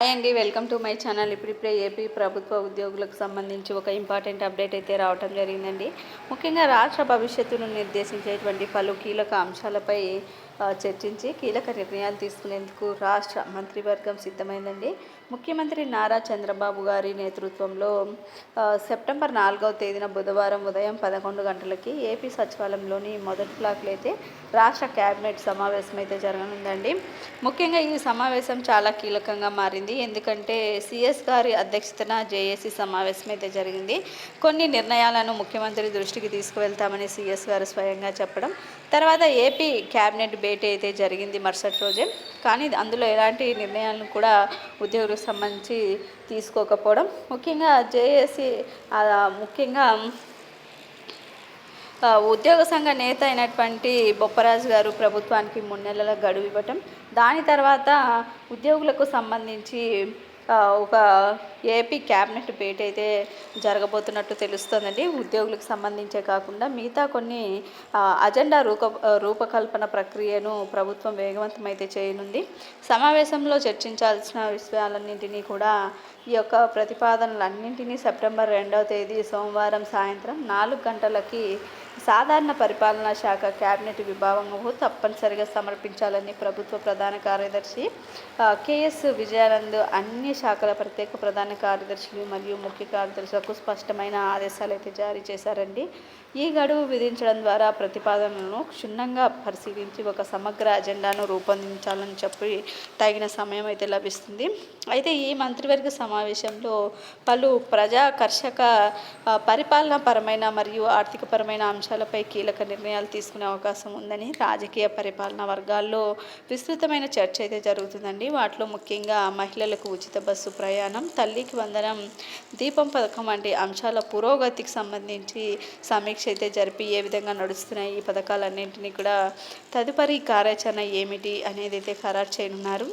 Hi అండి welcome to my channel. ఇప్పుడిప్పుడే AP ప్రభుత్వ ఉద్యోగులకు సంబంధించి ఒక ఇంపార్టెంట్ అప్డేట్ అయితే రావటం జరిగిందండి. ముఖ్యంగా రాష్ట్ర భవిష్యత్తును నిర్దేశించేటువంటి పలు కీలక అంశాలపై చర్చించి కీలక నిర్ణయాలు తీసుకునేందుకు రాష్ట్ర మంత్రివర్గం సిద్ధమైందండి. ముఖ్యమంత్రి నారా చంద్రబాబు గారి నేతృత్వంలో సెప్టెంబర్ నాలుగవ తేదీన బుధవారం ఉదయం పదకొండు గంటలకి ఏపీ సచివాలయంలోని మొదటి బ్లాక్లో అయితే రాష్ట్ర కేబినెట్ సమావేశం అయితే జరగనుందండి. ముఖ్యంగా ఈ సమావేశం చాలా కీలకంగా మారింది. ఎందుకంటే సిఎస్ గారి అధ్యక్షతన జేఏసీ సమావేశం అయితే జరిగింది. కొన్ని నిర్ణయాలను ముఖ్యమంత్రి దృష్టికి తీసుకువెళ్తామని సిఎస్ గారు స్వయంగా చెప్పడం తర్వాత ఏపీ క్యాబినెట్ భేటీ అయితే జరిగింది మరుసటి రోజే కానీ అందులో ఎలాంటి నిర్ణయాలను కూడా ఉద్యోగులకు సంబంధించి తీసుకోకపోవడం. ముఖ్యంగా జేఏసీ ముఖ్యంగా ఉద్యోగ సంఘ నేత అయినటువంటి బొప్పరాజు గారు ప్రభుత్వానికి మూడు నెలల గడువు ఇవ్వటం. దాని తర్వాత ఉద్యోగులకు సంబంధించి ఒక ఏపీ క్యాబినెట్ భేటీ అయితే జరగబోతున్నట్టు తెలుస్తోందండి. ఉద్యోగులకు సంబంధించే కాకుండా మిగతా కొన్ని అజెండా రూప రూపకల్పన ప్రక్రియను ప్రభుత్వం వేగవంతం అయితే చేయనుంది. సమావేశంలో చర్చించాల్సిన విషయాలన్నింటినీ కూడా ఈ యొక్క ప్రతిపాదనలన్నింటినీ సెప్టెంబర్ రెండవ తేదీ సోమవారం సాయంత్రం నాలుగు గంటలకి సాధారణ పరిపాలనా శాఖ కేబినెట్ విభాగంలో తప్పనిసరిగా సమర్పించాలని ప్రభుత్వ ప్రధాన కార్యదర్శి కేఎస్ విజయానంద్ అన్ని శాఖల ప్రత్యేక ప్రధాన కార్యదర్శులు మరియు ముఖ్య కార్యదర్శులకు స్పష్టమైన ఆదేశాలు అయితే జారీ చేశారండి. ఈ గడువు విధించడం ద్వారా ప్రతిపాదనలను క్షుణ్ణంగా పరిశీలించి ఒక సమగ్ర అజెండాను రూపొందించాలని చెప్పి తగిన సమయం అయితే లభిస్తుంది. అయితే ఈ మంత్రివర్గ సమావేశంలో పలు ప్రజాకర్షక పరిపాలనాపరమైన మరియు ఆర్థికపరమైన అంశాలపై కీలక నిర్ణయాలు తీసుకునే అవకాశం ఉందని రాజకీయ పరిపాలనా వర్గాల్లో విస్తృతమైన చర్చ అయితే జరుగుతుందండి. వాటిలో ముఖ్యంగా మహిళలకు ఉచిత బస్సు ప్రయాణం తల్లికి వందనం దీపం పథకం వంటి అంశాల పురోగతికి సంబంధించి సమీక్ష అయితే జరిపి ఏ విధంగా నడుస్తున్నాయి ఈ పథకాలన్నింటినీ కూడా తదుపరి కార్యాచరణ ఏమిటి అనేది అయితే ఖరారు చేయనున్నారు.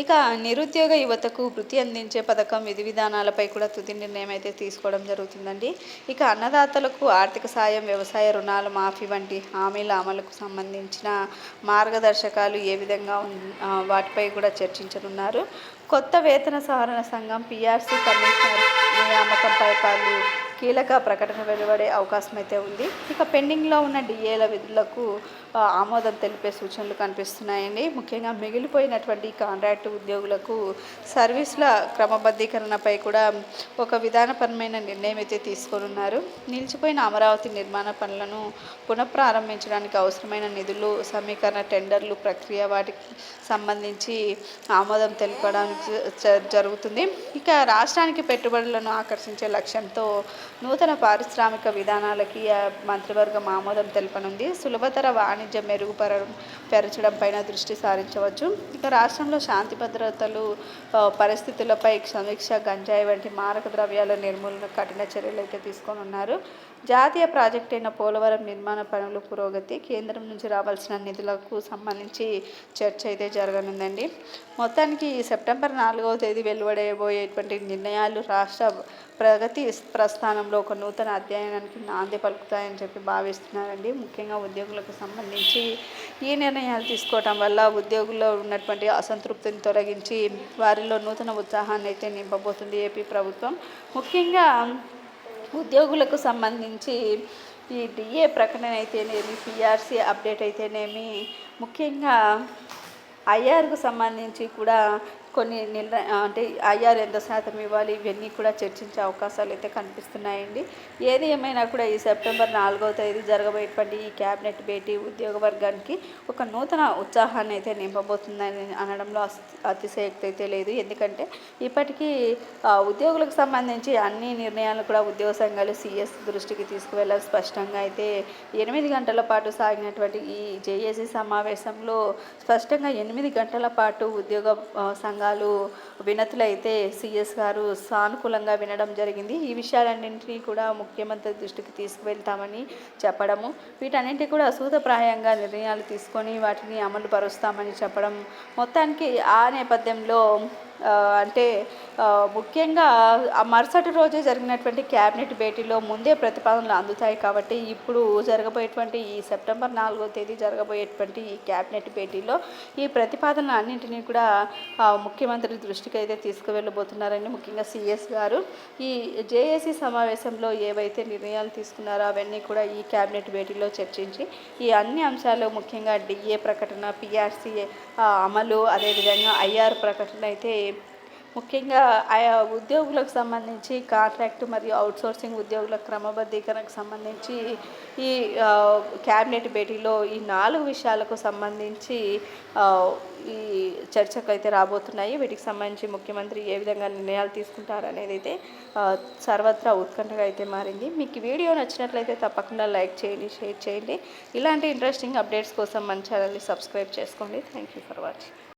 ఇక నిరుద్యోగ యువతకు వృత్తి అందించే పథకం విధి విధానాలపై కూడా తుది నిర్ణయం అయితే తీసుకోవడం జరుగుతుందండి. ఇక అన్నదాతలకు ఆర్థిక సాయం వ్యవసాయ రుణాల మాఫీ వంటి హామీల అమలుకు సంబంధించిన మార్గదర్శకాలు ఏ విధంగా వాటిపై కూడా చర్చించనున్నారు. కొత్త వేతన సవరణ సంఘం పిఆర్సీ కమిషనర్ నియామకంపై పలు కీలక ప్రకటన వెలువడే అవకాశం అయితే ఉంది. ఇక పెండింగ్లో ఉన్న డిఏల విధులకు ఆమోదం తెలిపే సూచనలు కనిపిస్తున్నాయండి. ముఖ్యంగా మిగిలిపోయినటువంటి కాంట్రాక్ట్ ఉద్యోగులకు సర్వీసుల క్రమబద్ధీకరణపై కూడా ఒక విధానపరమైన నిర్ణయం అయితే తీసుకోనున్నారు నిలిచిపోయిన అమరావతి నిర్మాణ పనులను పునఃప్రారంభించడానికి అవసరమైన నిధులు సమీకరణ టెండర్లు ప్రక్రియ వాటికి సంబంధించి ఆమోదం తెలుపడం జ- జరుగుతుంది. ఇక రాష్ట్రానికి పెట్టుబడులను ఆకర్షించే లక్ష్యంతో నూతన పారిశ్రామిక విధానాలకి మంత్రివర్గం ఆమోదం తెలపనుంది. సులభతర వాణిజ్యం మెరుగుపర పెరచడం పైన దృష్టి సారించవచ్చు. ఇక రాష్ట్రంలో శాంతి భద్రతలు పరిస్థితులపై సమీక్ష గంజాయి వంటి మారక ద్రవ్యాల నిర్మూలన కఠిన చర్యలు అయితే తీసుకొని ఉన్నారు. జాతీయ ప్రాజెక్ట్ అయిన పోలవరం నిర్మాణ పనుల పురోగతి కేంద్రం నుంచి రావాల్సిన నిధులకు సంబంధించి చర్చ అయితే జరగనుందండి. మొత్తానికి ఈ సెప్టెంబర్ నాలుగవ తేదీ వెలువడబోయేటువంటి నిర్ణయాలు రాష్ట్ర ప్రగతి ప్రస్థానంలో ఒక నూతన అధ్యయనానికి నాంది పలుకుతాయని చెప్పి భావిస్తున్నారండి. ముఖ్యంగా ఉద్యోగులకు సంబంధించి ఈ నిర్ణయాలు తీసుకోవటం వల్ల ఉద్యోగుల్లో ఉన్నటువంటి అసంతృప్తిని తొలగించి వారిలో నూతన ఉత్సాహాన్ని అయితే నింపబోతుంది ఏపీ ప్రభుత్వం. ముఖ్యంగా ఉద్యోగులకు సంబంధించి ఈ డిఏ ప్రకటన అయితేనేమి పిఆర్సీ అప్డేట్ అయితేనేమి ముఖ్యంగా ఐఆర్కు సంబంధించి కూడా కొన్ని నిర్ణయ అంటే ఐఆర్ ఎంత శాతం ఇవ్వాలి? ఇవన్నీ కూడా చర్చించే అవకాశాలు అయితే కనిపిస్తున్నాయండి. ఏది ఏమైనా కూడా ఈ సెప్టెంబర్ నాలుగవ తేదీ జరగబోయేటువంటి ఈ క్యాబినెట్ భేటీ ఉద్యోగ వర్గానికి ఒక నూతన ఉత్సాహాన్ని అయితే నింపబోతుందని అనడంలో అతిశయక్తి అయితే లేదు. ఎందుకంటే ఇప్పటికీ ఉద్యోగులకు సంబంధించి అన్ని నిర్ణయాలు కూడా ఉద్యోగ సంఘాలు సిఎస్ దృష్టికి తీసుకువెళ్ళాలి. స్పష్టంగా అయితే ఎనిమిది గంటల పాటు సాగినటువంటి ఈ జేఏసీ సమావేశంలో స్పష్టంగా ఎనిమిది గంటల పాటు ఉద్యోగ సంఘ సంఘాలు వినతులైతే సిఎస్ గారు సానుకూలంగా వినడం జరిగింది. ఈ విషయాలన్నింటినీ కూడా ముఖ్యమంత్రి దృష్టికి తీసుకువెళ్తామని చెప్పడము వీటన్నింటి కూడా సూతప్రాయంగా నిర్ణయాలు తీసుకొని వాటిని అమలు పరుస్తామని చెప్పడం మొత్తానికి ఆ నేపథ్యంలో అంటే ముఖ్యంగా ఆ మరుసటి రోజే జరిగినటువంటి క్యాబినెట్ భేటీలో ముందే ప్రతిపాదనలు అందుతాయి కాబట్టి ఇప్పుడు జరగబోయేటువంటి ఈ సెప్టెంబర్ నాలుగో తేదీ జరగబోయేటువంటి ఈ క్యాబినెట్ భేటీలో ఈ ప్రతిపాదనలు అన్నింటినీ కూడా ముఖ్యమంత్రి దృష్టికి అయితే తీసుకువెళ్ళబోతున్నారని ముఖ్యంగా సిఎస్ గారు. ఈ జేఏసీ సమావేశంలో ఏవైతే నిర్ణయాలు తీసుకున్నారో అవన్నీ కూడా ఈ క్యాబినెట్ భేటీలో చర్చించి ఈ అన్ని అంశాలు ముఖ్యంగా డిఏ ప్రకటన పిఆర్సీ అమలు అదేవిధంగా ఐఆర్ ప్రకటన అయితే ముఖ్యంగా ఆయా ఉద్యోగులకు సంబంధించి కాంట్రాక్ట్ మరియు అవుట్సోర్సింగ్ ఉద్యోగుల క్రమబద్ధీకరణకు సంబంధించి ఈ క్యాబినెట్ భేటీలో ఈ నాలుగు విషయాలకు సంబంధించి ఈ చర్చకు అయితే రాబోతున్నాయి. వీటికి సంబంధించి ముఖ్యమంత్రి ఏ విధంగా నిర్ణయాలు తీసుకుంటారు అనేది అయితే సర్వత్రా ఉత్కంఠగా అయితే మారింది. మీకు వీడియో నచ్చినట్లయితే తప్పకుండా లైక్ చేయండి షేర్ చేయండి. ఇలాంటి ఇంట్రెస్టింగ్ అప్డేట్స్ కోసం మన ఛానల్ని సబ్స్క్రైబ్ చేసుకోండి. Thank you for watching